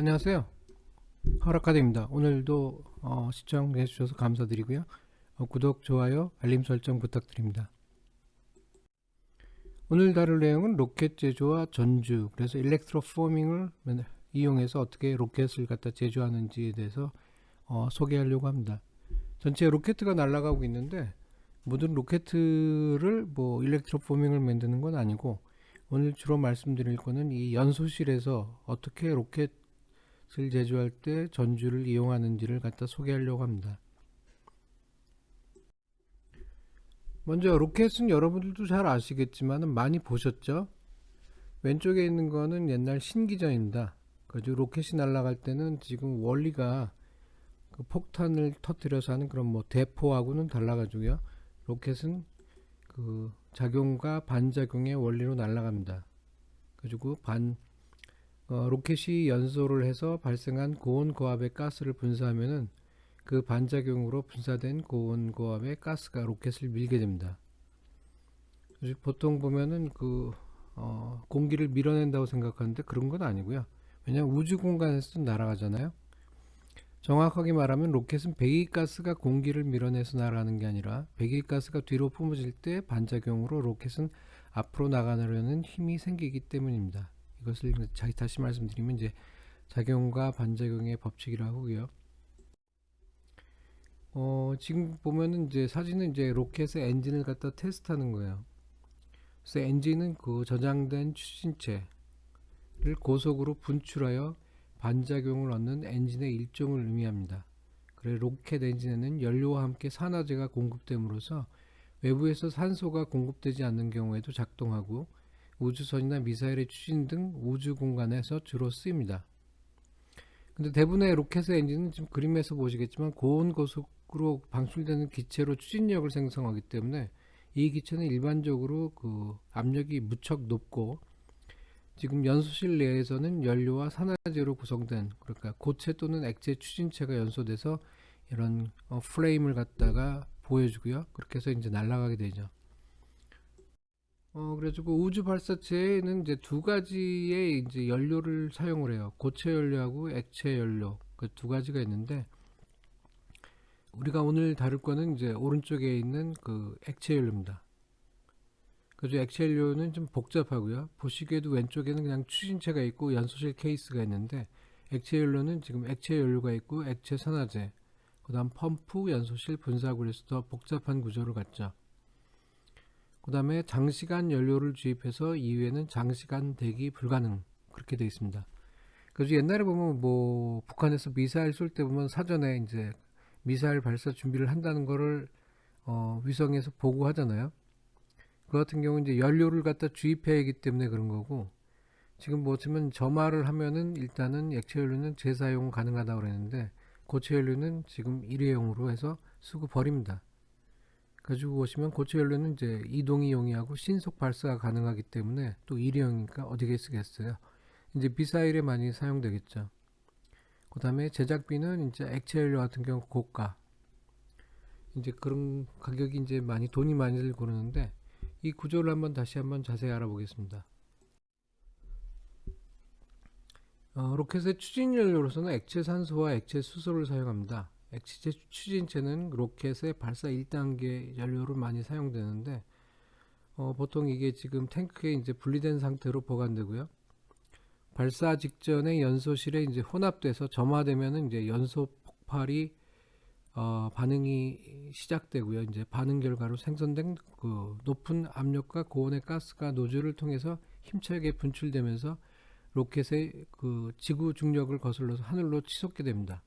안녕하세요. 하락카드입니다. 오늘도 어, 시청해 주셔서 감사드리고요. 어, 구독, 좋아요, 알림 설정 부탁드립니다. 오늘 다룰 내용은 로켓 제조와 전주, 그래서 일렉트로 포밍을 이용해서 어떻게 로켓을 갖다 제조하는지에 대해서 어, 소개하려고 합니다. 전체 로켓가 날아가고 있는데 모든 로켓을 뭐 일렉트로 포밍을 만드는 건 아니고 오늘 주로 말씀드릴 거는 이 연소실에서 어떻게 로켓 을 제조할 때 전주를 이용하는지를 갖다 소개하려고 합니다. 먼저 로켓은 여러분들도 잘 아시겠지만 많이 보셨죠? 왼쪽에 있는 거는 옛날 신기전입니다. 그죠? 로켓이 날아갈 때는 지금 원리가 그 폭탄을 터뜨려서 하는 그런 뭐 대포하고는 달라가지고요. 로켓은 그 작용과 반작용의 원리로 날아갑니다. 그리고 반 어, 로켓이 연소를 해서 발생한 고온 고압의 가스를 분사하면은 그 반작용으로 분사된 고온 고압의 가스가 로켓을 밀게 됩니다. 보통 보면은 그 어, 공기를 밀어낸다고 생각하는데 그런 건 아니고요. 왜냐하면 우주 공간에서도 날아가잖아요. 정확하게 말하면 로켓은 배기가스가 공기를 밀어내서 날아가는 게 아니라 배기가스가 뒤로 뿜어질 때 반작용으로 로켓은 앞으로 나가려는 힘이 생기기 때문입니다. 이것을 다시 말씀드리면 이제 작용과 반작용의 법칙이라고 하고요. 어, 지금 보면은 이제 사진은 이제 로켓의 엔진을 갖다 테스트하는 거예요. 그래서 엔진은 그 저장된 추진체를 고속으로 분출하여 반작용을 얻는 엔진의 일종을 의미합니다. 그래 로켓 엔진에는 연료와 함께 산화제가 공급됨으로써 외부에서 산소가 공급되지 않는 경우에도 작동하고 우주선이나 미사일의 추진 등 우주 공간에서 주로 쓰입니다. 근데 대부분의 로켓의 엔진은 지금 그림에서 보시겠지만 고온 고속으로 방출되는 기체로 추진력을 생성하기 때문에 이 기체는 일반적으로 그 압력이 무척 높고 지금 연소실 내에서는 연료와 산화제로 구성된 그러니까 고체 또는 액체 추진체가 연소돼서 이런 어, 프레임을 갖다가 보여주고요. 그렇게 해서 이제 날아가게 되죠. 어, 그래가지고 우주 발사체에는 이제 두 가지의 이제 연료를 사용을 해요. 고체 연료하고 액체 연료 그 두 가지가 있는데 우리가 오늘 다룰 거는 이제 오른쪽에 있는 그 액체 연료입니다. 그래서 액체 연료는 좀 복잡하고요. 보시기에도 왼쪽에는 그냥 추진체가 있고 연소실 케이스가 있는데 액체 연료는 지금 액체 연료가 있고 액체 산화제, 그 다음 펌프, 연소실, 분사구에서 더 복잡한 구조를 갖죠. 그 다음에 장시간 연료를 주입해서 이후에는 장시간 대기 불가능 그렇게 되어 있습니다. 그래서 옛날에 보면 뭐 북한에서 미사일 쏠 때 보면 사전에 이제 미사일 발사 준비를 한다는 거를 어, 위성에서 보고하잖아요. 그 같은 경우는 이제 연료를 갖다 주입해야 하기 때문에 그런 거고 지금 뭐 어쩌면 점화를 하면은 일단은 액체 연료는 재사용 가능하다고 그랬는데 고체 연료는 지금 일회용으로 해서 쓰고 버립니다. 가지고 오시면 고체 연료는 이제 이동이 용이하고 신속 발사가 가능하기 때문에 또 일회용이니까 어디에 쓰겠어요. 이제 미사일에 많이 사용되겠죠. 그 다음에 제작비는 이제 액체 연료 같은 경우 고가. 이제 그런 가격이 이제 많이 돈이 많이 들고 그러는데 이 구조를 한번 다시 한번 자세히 알아보겠습니다. 어, 로켓의 추진 연료로서는 액체 산소와 액체 수소를 사용합니다. 액체 추진체는 로켓의 발사 1단계 연료로 많이 사용되는데 어, 보통 이게 지금 탱크에 이제 분리된 상태로 보관되고요. 발사 직전에 연소실에 이제 혼합돼서 점화되면은 이제 연소 폭발이 어, 반응이 시작되고요. 이제 반응 결과로 생성된 그 높은 압력과 고온의 가스가 노즐을 통해서 힘차게 분출되면서 로켓의 그 지구 중력을 거슬러서 하늘로 치솟게 됩니다.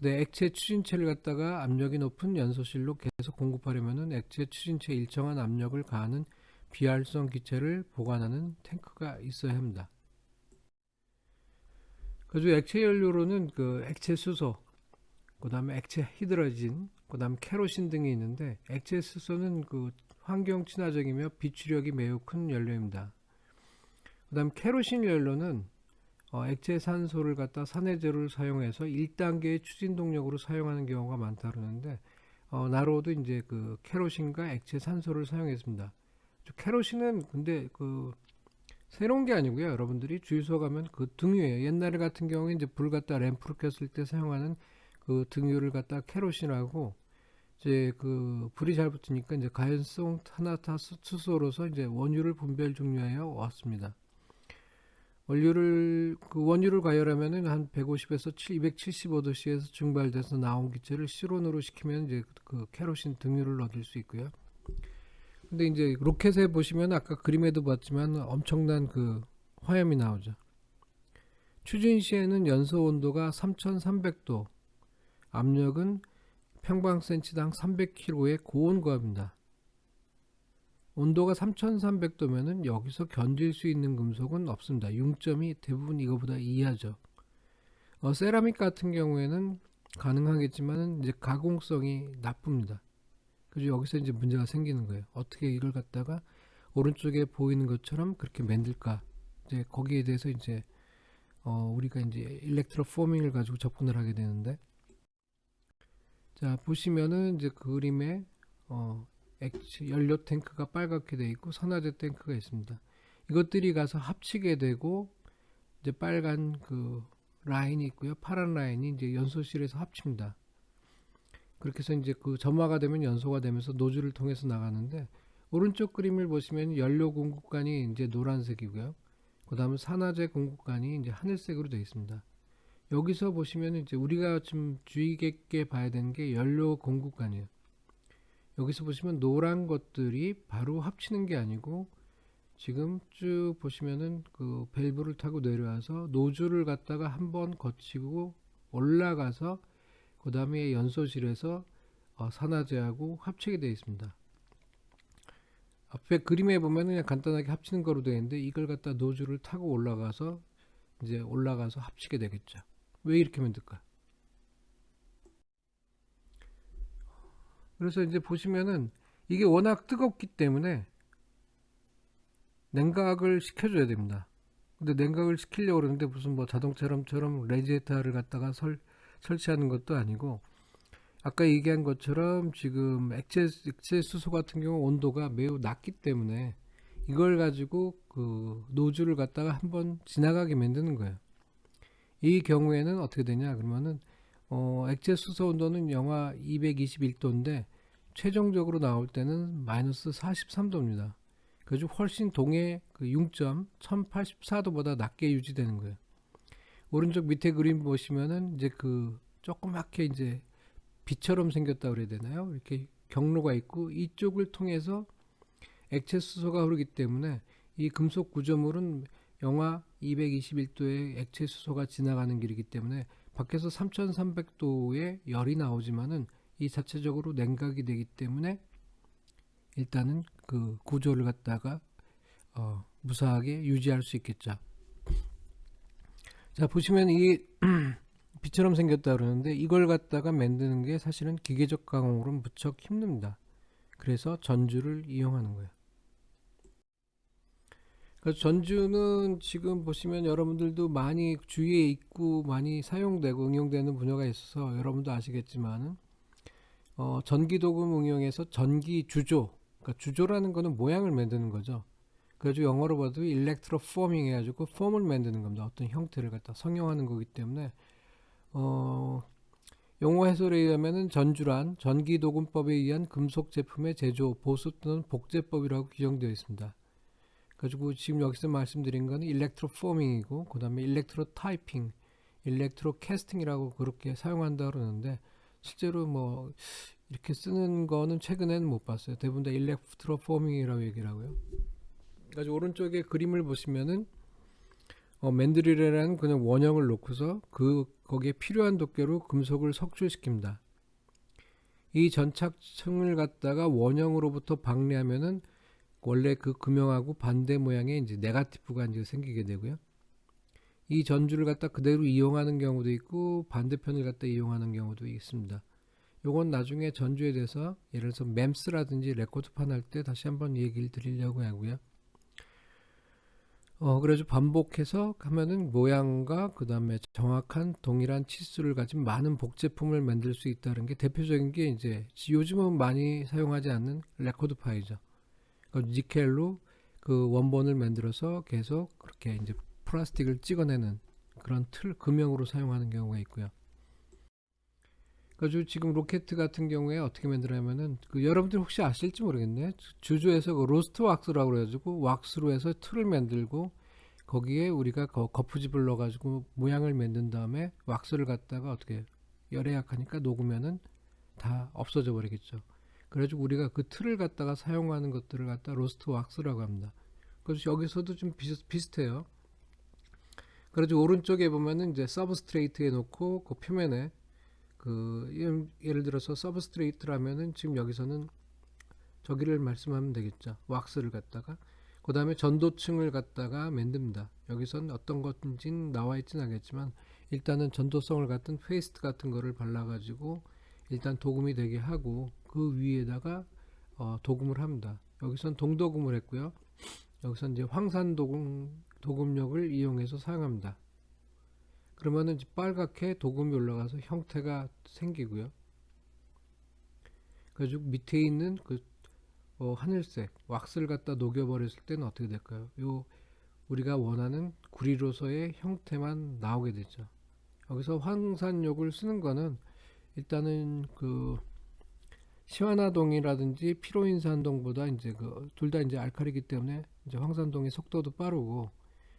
근데 액체 추진체를 갖다가 압력이 높은 연소실로 계속 공급하려면은 액체 추진체에 일정한 압력을 가하는 비활성 기체를 보관하는 탱크가 있어야 합니다. 그래서 액체 연료로는 그 액체 수소, 그 다음에 액체 히드로진, 그 다음 케로신 등이 있는데 액체 수소는 그 환경 친화적이며 비추력이 매우 큰 연료입니다. 그 다음 케로신 연료는 어, 액체 산소를 갖다 산해제를 사용해서 1단계의 추진 동력으로 사용하는 경우가 많다 그러는데 어, 나로도 이제 그 케로신과 액체 산소를 사용했습니다. 케로신은 근데 그 새로운 게 아니고요. 여러분들이 주유소 가면 그 등유예요. 옛날에 같은 경우에 이제 불 갖다 램프를 켰을 때 사용하는 그 등유를 갖다 케로신하고 이제 그 불이 잘 붙으니까 이제 가연성 탄화수소로서 이제 원유를 분별 종료하여 왔습니다. 원료를 그 원유를 가열하면은 한 150에서 275도씨에서 증발돼서 나온 기체를 실온으로 식히면 이제 그 케로신 등유를 얻을 수 있고요. 근데 이제 로켓에 보시면 아까 그림에도 봤지만 엄청난 그 화염이 나오죠. 추진 시에는 연소 온도가 3,300도, 압력은 평방센치당 300kg의 고온고압입니다. 온도가 3,300도면은 여기서 견딜 수 있는 금속은 없습니다. 융점이 대부분 이거보다 이하죠. 어, 세라믹 같은 경우에는 가능하겠지만 이제 가공성이 나쁩니다. 그래서 여기서 이제 문제가 생기는 거예요. 어떻게 이걸 갖다가 오른쪽에 보이는 것처럼 그렇게 만들까? 이제 거기에 대해서 이제 어, 우리가 이제 일렉트로 포밍을 가지고 접근을 하게 되는데 자 보시면은 이제 그 그림에 어, 액체 연료 탱크가 빨갛게 되어 있고 산화제 탱크가 있습니다. 이것들이 가서 합치게 되고 이제 빨간 그 라인이 있고요. 파란 라인이 이제 연소실에서 합칩니다. 그렇게 해서 이제 그 점화가 되면 연소가 되면서 노즐을 통해서 나가는데 오른쪽 그림을 보시면 연료 공급관이 이제 노란색이고요. 그다음에 산화제 공급관이 이제 하늘색으로 되어 있습니다. 여기서 보시면 이제 우리가 좀 주의 깊게 봐야 되는 게 연료 공급관이에요. 여기서 보시면 노란 것들이 바로 합치는 게 아니고 지금 쭉 보시면은 그 밸브를 타고 내려와서 노즐을 갖다가 한번 거치고 올라가서 그 다음에 연소실에서 어, 산화제하고 합치게 되어 있습니다. 앞에 그림에 보면은 그냥 간단하게 합치는 거로 되어 있는데 이걸 갖다 노즐을 타고 올라가서 이제 올라가서 합치게 되겠죠. 왜 이렇게 만들까? 그래서 이제 보시면은 이게 워낙 뜨겁기 때문에 냉각을 시켜줘야 됩니다. 근데 냉각을 시키려고 그러는데 무슨 뭐 자동차처럼 레지에타를 갖다가 설, 설치하는 것도 아니고 아까 얘기한 것처럼 지금 액체, 액체 수소 같은 경우 온도가 매우 낮기 때문에 이걸 가지고 그 노즐을 갖다가 한번 지나가게 만드는 거예요. 이 경우에는 어떻게 되냐 그러면은 어, 액체 수소 온도는 영하 221도인데 최종적으로 나올 때는 마이너스 43도입니다. 그래서 훨씬 동해 그 융점 1084도보다 낮게 유지되는 거예요. 오른쪽 밑에 그림 보시면은 이제 그 조그맣게 이제 빛처럼 생겼다 그래야 되나요? 이렇게 경로가 있고 이쪽을 통해서 액체 수소가 흐르기 때문에 이 금속 구조물은 영하 221도의 액체 수소가 지나가는 길이기 때문에 밖에서 3300도의 열이 나오지만은 이 자체적으로 냉각이 되기 때문에 일단은 그 구조를 갖다가 어, 무사하게 유지할 수 있겠죠. 자 보시면 이게 빛처럼 생겼다 그러는데 이걸 갖다가 만드는 게 사실은 기계적 가공으로는 무척 힘듭니다. 그래서 전주를 이용하는 거예요. 그래서 전주는 지금 보시면 여러분들도 많이 주위에 있고 많이 사용되고 응용되는 분야가 있어서 여러분도 아시겠지만은 어, 전기도금 응용해서 전기 주조 그러니까 주조라는 거는 모양을 만드는 거죠. 그래서 영어로 봐도 일렉트로 포밍 해가지고 폼을 만드는 겁니다. 어떤 형태를 갖다 성형하는 거기 때문에 어, 용어 해설에 의하면은 전주란 전기도금법에 의한 금속 제품의 제조, 보수 또는 복제법이라고 규정되어 있습니다. 가지고 지금 여기서 말씀드린 거는 일렉트로 포밍이고 그다음에 일렉트로 타이핑, 일렉트로 캐스팅이라고 그렇게 사용한다 그러는데 실제로 뭐 이렇게 쓰는 거는 최근에는 못 봤어요. 대부분 다 일렉트로 포밍이라고 얘기를 하고요. 가지고 오른쪽에 그림을 보시면은 어, 맨드릴이라는 그냥 원형을 놓고서 그 거기에 필요한 도끼로 금속을 석출시킵니다. 이 전착층을 갖다가 원형으로부터 방래하면은 원래 그 금형하고 반대 모양의 이제 네가티프가 이제 생기게 되고요. 이 전주를 갖다 그대로 이용하는 경우도 있고 반대편을 갖다 이용하는 경우도 있습니다. 요건 나중에 전주에 대해서 예를 들어서 맴스라든지 레코드판 할 때 다시 한번 얘기를 드리려고 하고요. 어, 그래서 반복해서 하면은 모양과 그 다음에 정확한 동일한 치수를 가진 많은 복제품을 만들 수 있다는 게 대표적인 게 이제 요즘은 많이 사용하지 않는 레코드 파이죠. 그 니켈로 그 원본을 만들어서 계속 그렇게 이제 플라스틱을 찍어내는 그런 틀 금형으로 사용하는 경우가 있고요. 그래서 지금 로켓 같은 경우에 어떻게 만들냐면은 그 여러분들 혹시 아실지 모르겠네. 주주에서 그 로스트 왁스라고 그래가지고 왁스로 해서 틀을 만들고 거기에 우리가 거, 거푸집을 넣어가지고 모양을 만든 다음에 왁스를 갖다가 어떻게 열에 약하니까 녹으면은 다 없어져 버리겠죠. 그래가지고 우리가 그 틀을 갖다가 사용하는 것들을 갖다 로스트 왁스라고 합니다. 그래서 여기서도 좀 비슷, 비슷 해요. 그래가지고 오른쪽에 보면은 이제 서브스트레이트에 놓고 그 표면에 그 예를- 들어서 서브스트레이트라면은 지금 여기서는 저기를 말씀하면 되겠죠. 왁스를 갖다가 그 다음에 전도층을 갖다가 만듭니다. 여기선 어떤 것인지는 나와 있진 않겠지만 일단은 전도성을 갖던 페이스트 같은 거를 발라가지고 일단 도금이 되게 하고 그 위에다가 어, 도금을 합니다. 여기선 동도금을 했고요. 여기선 이제 황산 도금 도금력을 이용해서 사용합니다. 그러면은 빨갛게 도금이 올라가서 형태가 생기고요. 그래가지고 밑에 있는 그 어, 하늘색 왁스를 갖다 녹여버렸을 때는 어떻게 될까요? 요 우리가 원하는 구리로서의 형태만 나오게 되죠. 여기서 황산욕을 쓰는 거는 일단은 그 시와나동이라든지 피로인산동보다 이제 그 둘 다 이제 알칼리기 때문에 이제 황산동의 속도도 빠르고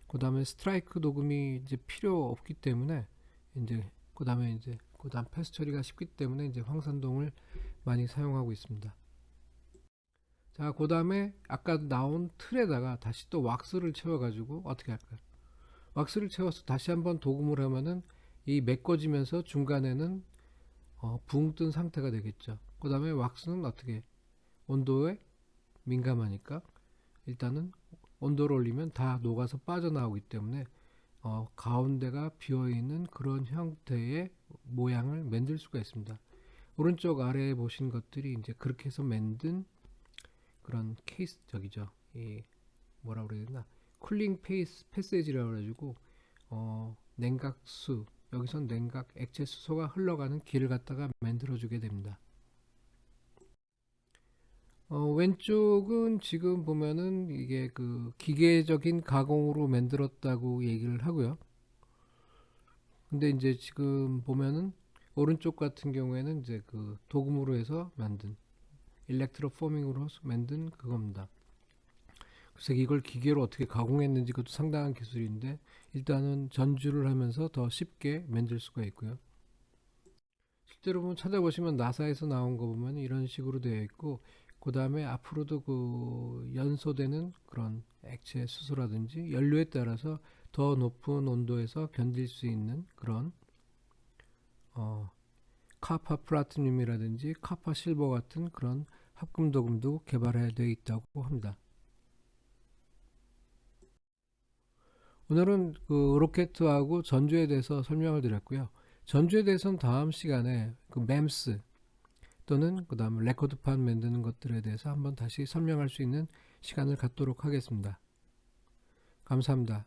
그 다음에 스트라이크 도금이 이제 필요 없기 때문에 이제 그 다음에 이제 그 다음 패스 처리가 쉽기 때문에 이제 황산동을 많이 사용하고 있습니다. 자, 그 다음에 아까 나온 틀에다가 다시 또 왁스를 채워 가지고 어떻게 할까요? 왁스를 채워서 다시 한번 도금을 하면은 이 메꿔지면서 중간에는 어, 붕 뜬 상태가 되겠죠. 그 다음에 왁스는 어떻게 온도에 민감하니까 일단은 온도를 올리면 다 녹아서 빠져나오기 때문에 어, 가운데가 비어 있는 그런 형태의 모양을 만들 수가 있습니다. 오른쪽 아래에 보신 것들이 이제 그렇게 해서 만든 그런 케이스 저기죠. 이 뭐라 그래야 되나 쿨링 페이스 패세지라고 그래가지고 어, 냉각수 여기선 냉각 액체 수소가 흘러가는 길을 갖다가 만들어 주게 됩니다. 어, 왼쪽은 지금 보면은 이게 그 기계적인 가공으로 만들었다고 얘기를 하고요. 근데 이제 지금 보면은 오른쪽 같은 경우에는 이제 그 도금으로 해서 만든 일렉트로 포밍으로 만든 그겁니다. 그래서 이걸 기계로 어떻게 가공했는지 그것도 상당한 기술인데 일단은 전주를 하면서 더 쉽게 만들 수가 있고요. 실제로 보면 찾아보시면 나사에서 나온 거 보면 이런 식으로 되어 있고 그 다음에 앞으로도 그 연소되는 그런 액체 수소라든지 연료에 따라서 더 높은 온도에서 견딜 수 있는 그런 어, 카파 플라티늄이라든지 카파 실버 같은 그런 합금 도금도 개발되어 있다고 합니다. 오늘은 그 로켓하고 전주에 대해서 설명을 드렸고요. 전주에 대해서는 다음 시간에 그 맴스 또는 그 다음에 레코드판 만드는 것들에 대해서 한번 다시 설명할 수 있는 시간을 갖도록 하겠습니다. 감사합니다.